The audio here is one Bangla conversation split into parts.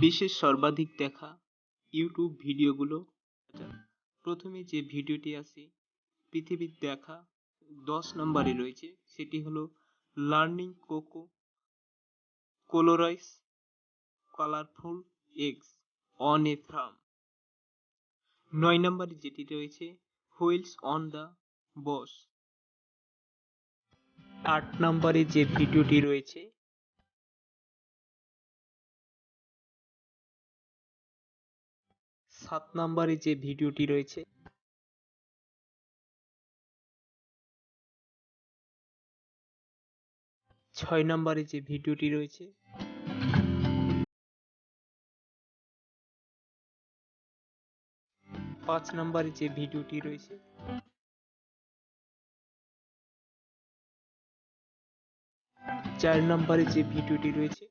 বিশ্বের সর্বাধিক দেখা ইউটিউব ভিডিওগুলো। প্রথমে যে ভিডিওটি আছে, পৃথিবীর দেখা দশ নম্বরে রয়েছে, সেটি হলো learning coco colourise colourful eggs on a farm নয় নম্বরে যেটি রয়েছে হুইলস অন দ্য বস আট নম্বরে যে ভিডিওটি রয়েছে সাত নম্বরে যে ভিডিওটি রয়েছে। ছয় নম্বরে যে ভিডিওটি রয়েছে। পাঁচ নম্বরে যে ভিডিওটি রয়েছে। চার নম্বরে যে ভিডিওটি রয়েছে।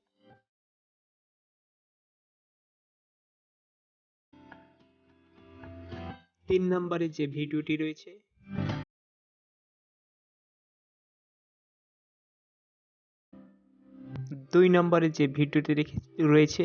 তিন নম্বরে যে ভিডিওটি রয়েছে। দুই নম্বরে যে ভিডিওটি রেখে রয়েছে